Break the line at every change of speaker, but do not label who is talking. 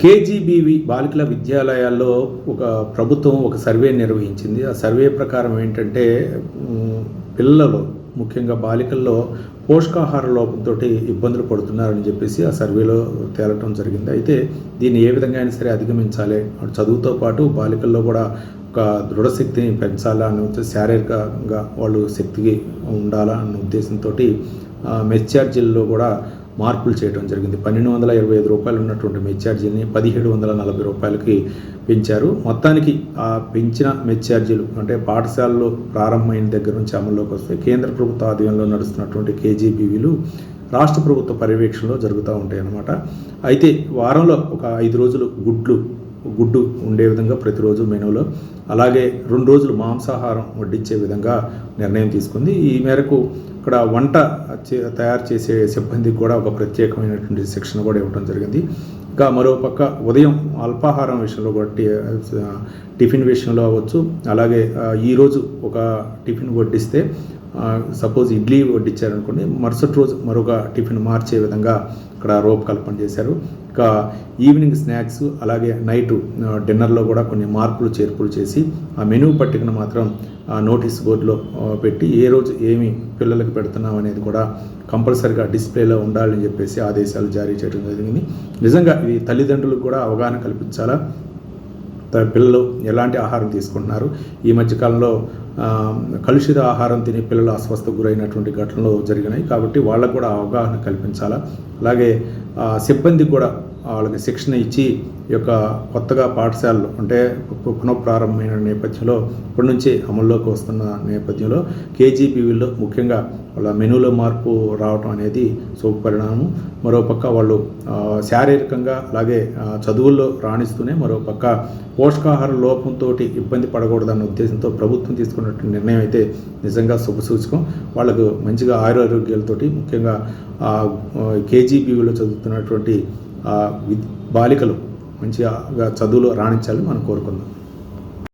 KGBV బాలికల విద్యాలయాల్లో ఒక ప్రభుత్వం ఒక సర్వే నిర్వహించింది. ఆ సర్వే ప్రకారం ఏంటంటే పిల్లలు ముఖ్యంగా బాలికల్లో పోషకాహార లోపంతో ఇబ్బందులు పడుతున్నారని చెప్పేసి ఆ సర్వేలో తేలటం జరిగింది. అయితే దీన్ని ఏ విధంగా అయినా సరే అధిగమించాలి. చదువుతో పాటు బాలికల్లో కూడా ఒక దృఢశక్తిని పెంచాలా అని శారీరకంగా వాళ్ళు శక్తికి ఉండాలా అన్న ఉద్దేశంతో మెస్ ఛార్జీల్లో కూడా మార్పులు చేయడం జరిగింది. పన్నెండు వందల ఇరవై ఐదు రూపాయలు ఉన్నటువంటి మెచ్ ఛార్జీని పదిహేడు వందల నలభై రూపాయలకి పెంచారు. మొత్తానికి ఆ పెంచిన మెచ్ ఛార్జీలు అంటే పాఠశాలలో ప్రారంభమైన దగ్గర నుంచి అమల్లోకి వస్తే కేంద్ర ప్రభుత్వ ఆధ్వర్యంలో నడుస్తున్నటువంటి కేజీబీవీలు రాష్ట్ర ప్రభుత్వ పర్యవేక్షణలో జరుగుతూ ఉంటాయి అన్నమాట అయితే వారంలో ఒక ఐదు రోజులు గుడ్లు గుడ్డు ఉండే విధంగా ప్రతిరోజు మెనూలో అలాగే రెండు రోజులు మాంసాహారం వడ్డించే విధంగా నిర్ణయం తీసుకుంది. ఈ మేరకు ఇక్కడ వంట తయారు చేసే సిబ్బందికి కూడా ఒక ప్రత్యేకమైనటువంటి శిక్షణ కూడా ఇవ్వడం జరిగింది. ఇంకా మరోపక్క ఉదయం అల్పాహారం విషయంలో కూడా టిఫిన్ విషయంలో అవ్వచ్చు. అలాగే ఈరోజు ఒక టిఫిన్ వడ్డిస్తే సపోజ్ ఇడ్లీ వడ్డించారనుకోండి మరుసటి రోజు మరొక టిఫిన్ మార్చే విధంగా ఇక్కడ రూపకల్పన చేశారు. ఇక ఈవినింగ్ స్నాక్స్ అలాగే నైట్ డిన్నర్లో కూడా కొన్ని మార్పులు చేర్పులు చేసి ఆ మెనూ పట్టికను మాత్రం ఆ నోటీస్ బోర్డులో పెట్టి ఏ రోజు ఏమి పిల్లలకు పెడుతున్నాం అనేది కూడా కంపల్సరిగా డిస్ప్లేలో ఉండాలని చెప్పేసి ఆదేశాలు జారీ చేయడం జరిగింది. నిజంగా ఇది తల్లిదండ్రులకు కూడా అవగాహన కల్పించాలా? పిల్లలు ఎలాంటి ఆహారం తీసుకుంటున్నారు? ఈ మధ్యకాలంలో కలుషిత ఆహారం తిని పిల్లలు అస్వస్థ గురైనటువంటి ఘటనలు జరిగినాయి. కాబట్టి వాళ్ళకు కూడా అవగాహన కల్పించాలా? అలాగే సిబ్బంది కూడా వాళ్ళకి శిక్షణ ఇచ్చి ఈ యొక్క కొత్తగా పాఠశాలలు అంటే పునఃప్రారంభమైన నేపథ్యంలో ఇప్పటి నుంచి అమల్లోకి వస్తున్న నేపథ్యంలో కేజీబీవీలో ముఖ్యంగా వాళ్ళ మెనూలో మార్పు రావటం అనేది శుభపరిణామం. మరోపక్క వాళ్ళు శారీరకంగా అలాగే చదువుల్లో రాణిస్తూనే మరోపక్క పోషకాహార లోపంతో ఇబ్బంది పడకూడదన్న ఉద్దేశంతో ప్రభుత్వం తీసుకున్నటువంటి నిర్ణయం అయితే నిజంగా శుభసూచకం. వాళ్ళకు మంచిగా ఆరోగ్యాలతోటి ముఖ్యంగా కేజీబీవీలో చదువుతున్నటువంటి బాలికలు మంచిగా చదువులో రాణించాలని మనం కోరుకుందాం.